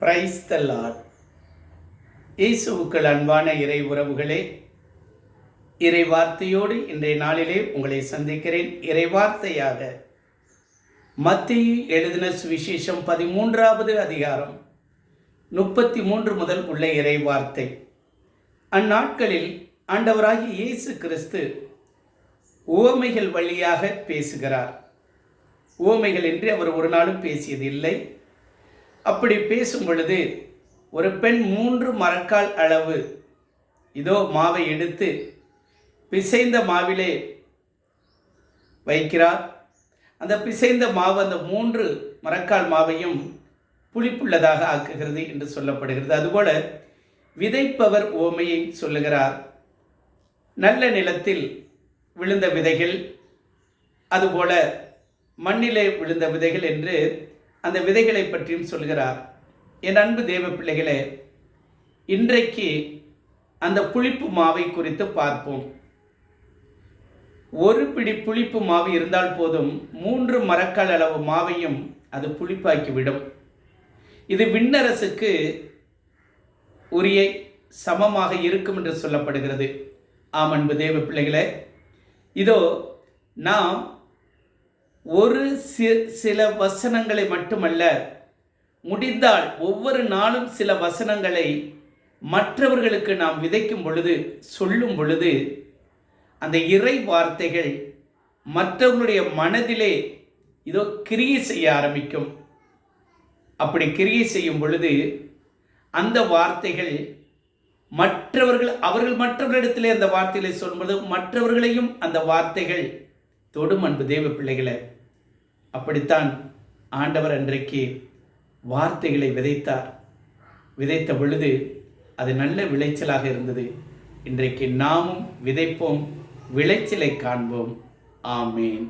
Praise the இயேசுவுக்கள் அன்பான இறை உறவுகளே இறை வார்த்தையோடு இன்றைய நாளிலே உங்களை சந்திக்கிறேன். இறை வார்த்தையாக மத்திய எழுதின சுவிசேஷம் பதிமூன்றாவது அதிகாரம் முப்பத்தி மூன்று முதல் உள்ள இறை வார்த்தை. அந்நாட்களில் ஆண்டவராகி இயேசு கிறிஸ்து உவமைகள் வழியாக பேசுகிறார். உவமைகள் என்று அவர் ஒரு நாளும் பேசியதில்லை. அப்படி பேசும் பொழுது ஒரு பெண் மூன்று மரக்கால் அளவு இதோ மாவை எடுத்து பிசைந்த மாவிலே வைக்கிறார். அந்த பிசைந்த மாவு அந்த மூன்று மரக்கால் மாவையும் புளிப்புள்ளதாக ஆக்குகிறது என்று சொல்லப்படுகிறது. அதுபோல விதைப்பவர் ஓமையை சொல்லுகிறார். நல்ல நிலத்தில் விழுந்த விதைகள் அதுபோல மண்ணிலே விழுந்த விதைகள் என்று அந்த விதைகளை பற்றியும் சொல்கிறார் என் அன்பு தேவ பிள்ளைகளே இன்றைக்கு அந்த புளிப்பு மாவை குறித்து பார்ப்போம். ஒரு பிடி புளிப்பு மாவு இருந்தால் போதும் மூன்று மரக்கால் அளவு மாவையும் அது புளிப்பாக்கிவிடும். இது விண்ணரசுக்கு உரிய சமமாக இருக்கும் என்று சொல்லப்படுகிறது. ஆம் அன்பு தேவ பிள்ளைகளே இதோ நாம் ஒரு சி- சில வசனங்களை மட்டுமல்ல முடிந்தால் ஒவ்வொரு நாளும் சில வசனங்களை மற்றவர்களுக்கு நாம் விதைக்கும் பொழுது சொல்லும் பொழுது அந்த இறை வார்த்தைகள் மற்றவர்களுடைய மனதிலே இதோ கிரியை செய்ய ஆரம்பிக்கும். அப்படி கிரியை செய்யும் பொழுது அந்த வார்த்தைகள் மற்றவர்கள் அவர்கள் மற்றவர்களிடத்திலே அந்த வார்த்தைகளை சொல்லும்போது மற்றவர்களையும் அந்த வார்த்தைகள் தொடும் அன்பு தேவ பிள்ளைகளை அப்படித்தான் ஆண்டவர் அன்றைக்கு வார்த்தைகளை விதைத்தார். விதைத்த பொழுது அது நல்ல விளைச்சலாக இருந்தது. இன்றைக்கு நாமும் விதைப்போம் விளைச்சலை காண்போம். ஆமேன்.